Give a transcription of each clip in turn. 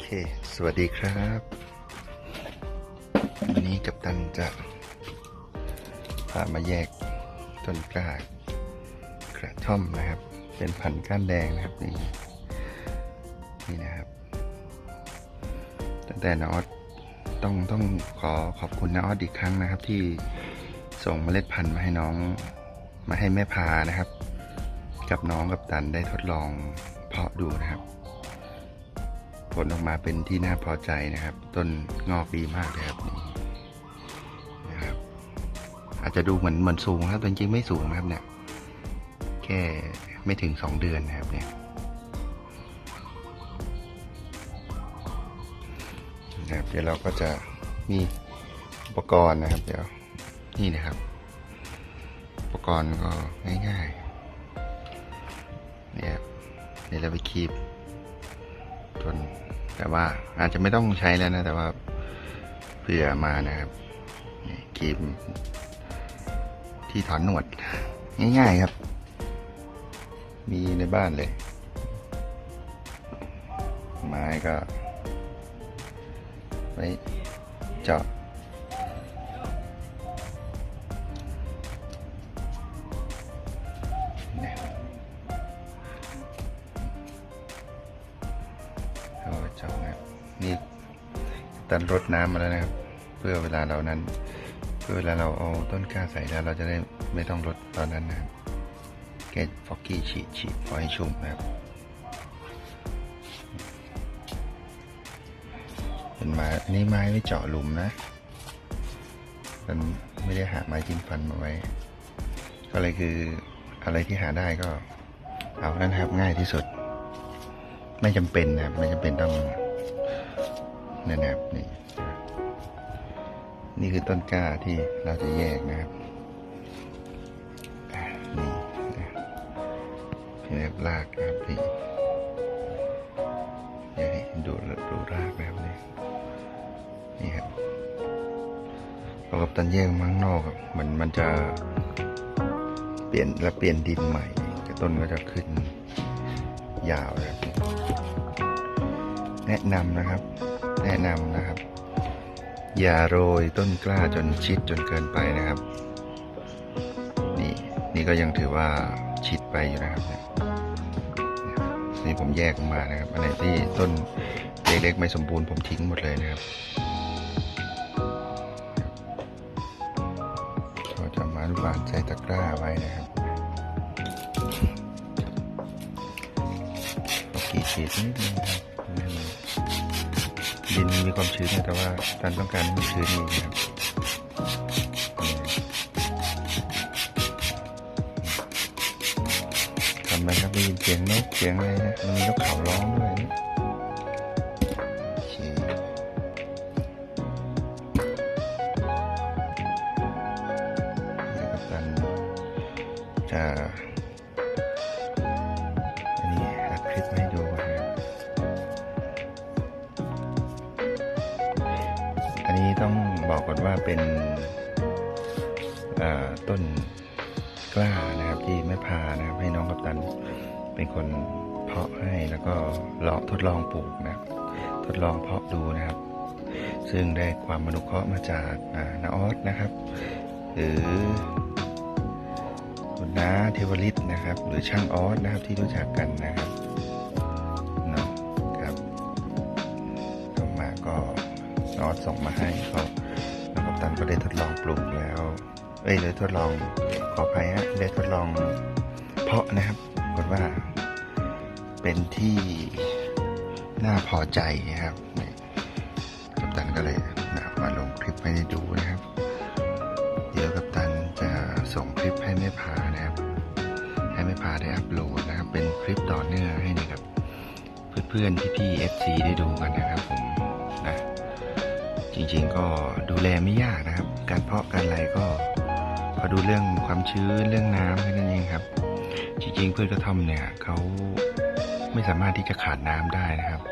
เค สวัสดีครับ วันนี้กัปตันจะพามาแยกต้นกล้ากระท่อมนะครับ เป็นพันธุ์ก้านแดงนะครับนี่นี่นะครับตั้งแต่นออสต้องต้องขอขอบคุณนออสอีกครั้งนะครับ ที่ส่งเมล็ดพันธุ์มาให้น้องมาให้แม่พานะครับ กับน้องกับตันได้ทดลองเพาะดูนะครับ ลออกมาเป็นที่น่าพอใจนะครับ ต้นงอกดีมากเลยครับนี่นะครับ อาจจะดูเหมือนเหมือนสูงครับแต่จริงๆไม่สูงนะครับเนี่ย แค่ไม่ถึงสองเดือนนะครับ เนี่ยนะครับเดี๋ยวเราก็จะมีอุปกรณ์นะครับ เดี๋ยวนี่นะครับ อุปกรณ์ก็ง่ายๆเนี่ยครับเดี๋ยวเราไปคีบจน แต่ว่าอาจจะไม่ต้องใช้แล้วนะ แต่ว่าเผื่อมานะครับครีมที่ถอนหนวด ง่ายๆครับ มีในบ้านเลย ไม้ก็ไว้เจาะ ตันรดน้ำมาแล้วนะครับ เพื่อเวลาเรานั้น เพื่อเวลาเราเอาต้นกล้าใส่แล้วเราจะได้ไม่ต้องรดตอนนั้นนะครับแกฟอกกี้ฉีดฉีดพอให้ชุ่มนะครับเป็นไม้นนี้ไม้ไว้เจาะหลุมนะมันไม่ได้หาไม้จิ้มฟันมาไว้ ก็เลยคืออะไรที่หาได้ก็เอานั่นครับง่ายที่สุด ไม่จำเป็นนะครับ ไม่จำเป็นต้อง นั่นนะครับนี่นี่คือต้นกล้าที่เราจะแยกนะครับนี่นะนี่นะครับรากนะครับนี่อยากให้ดูดูรากนะครับนี่นี่ครับพอกับตันแยกมาข้งนอกอะเหมือนมันจะเปลี่ยนและเปลี่ยนดินใหม่แต่ต้นก็จะขึ้นยาวนะครับแนะนำนะครับ แนะนำนะครับ อย่าโรยต้นกล้าจนชิดจนเกินไปนะครับ นี่นี่ก็ยังถือว่าชิดไปอยู่นะครับนี่ผมแยกออกมานะครับอันไหนที่ต้นเล็กๆไม่สมบูรณ์ผมทิ้งหมดเลยนะครับก็จะมาลูกบานใส่ตะกร้าไว้นะครับเอากี่ฉีดนิดนึงครับให้มัน ดินมีความชื้นแต่ว่าตันต้องการให้มันชื้นนี่ครับทำไปครับได้ยินเสียงนกเสียงอะไรนะมันมีนกเขาร้องด้วยจะอันนี้อัดคลิปให้ ว่าเป็นต้นกล้านะครับที่แม่พานะครับ ให้น้องกัปตันเป็นคนเพาะให้แล้วก็ลองทดลองปลูกนะครับ ทดลองเพาะดูนะครับ ซึ่งได้ความมนุเคราะห์มาจากอ่านาออสนะครับ หรือคุณน้าเทวริตนะครับ หรือช่างออสนะครับที่รู้จักกันนะครับนะครับส่งมาก็นอตส่งมาให้ก็แล้วกัป ตันก็ได้ทดลองปลูกแล้ว เอ้ยได้ทดลองขออภัยฮะได้ทดลองเพาะนะครับกฏว่า เป็นที่น่าพอใจนะครับกัปตันก็เลยนะมาลงคลิปให้ได้ดูนะครับ เดี๋ยวกัปตันจะส่งคลิปให้แม่พานะครับ ให้แม่พาได้อัปโหลดนะครับ เป็นคลิปต่อเนื่องให้นะครับ เพื่อนๆพี่ๆ FC ได้ดูกันนะครับผมนะ จริงๆก็ดูแลไม่ยากนะครับ การเพาะการอะไรก็พอดูเรื่องความชื้นเรื่องน้ำแค่นั้นเองครับ จริงๆพืชกระท่อมเนี่ยเขาไม่สามารถที่จะขาดน้ำได้นะครับ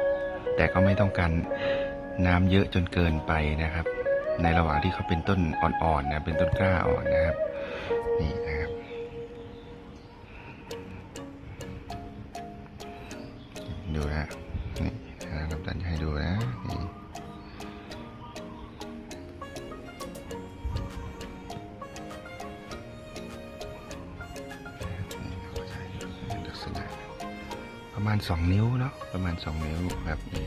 แต่ก็ไม่ต้องการน้ำเยอะจนเกินไปนะครับ ในระหว่างที่เขาเป็นต้นอ่อนๆนะเป็นต้นกล้าอ่อนนะครับนี่นะครับดูนะนี่นะครับตันให้ดูนะนี่ มาณ 2 นิ้วเนาะประมาณ 2 นิ้วแบบนี้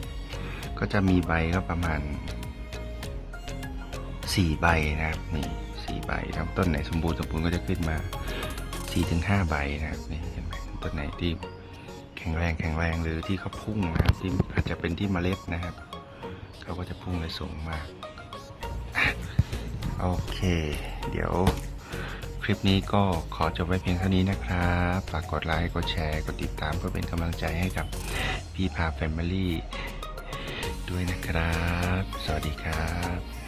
ก็จะมีใบก็ประมาณ 4 ใบนะครับนี่สี่ใบครับต้นไหนสมบูรณ์สมบูรณ์ก็จะขึ้นมา4ถึง5ใบนะครับนี่เห็นไหมต้นไหนที่แข็งแรงแข็งแรงหรือที่เขาพุ่งนะครับที่อาจจะเป็นที่เมล็ดนะครับเขาก็จะพุ่งไปสูงมากโอเค เดี๋ยว ลิปนี้ก็ขอจบไว้เพียงเท่านี้นะครับ ฝากกดไลค์ กดแชร์ กดติดตามเพื่อเป็นกำลังใจให้กับพี่พาแฟมิลี่ด้วยนะครับ สวัสดีครับ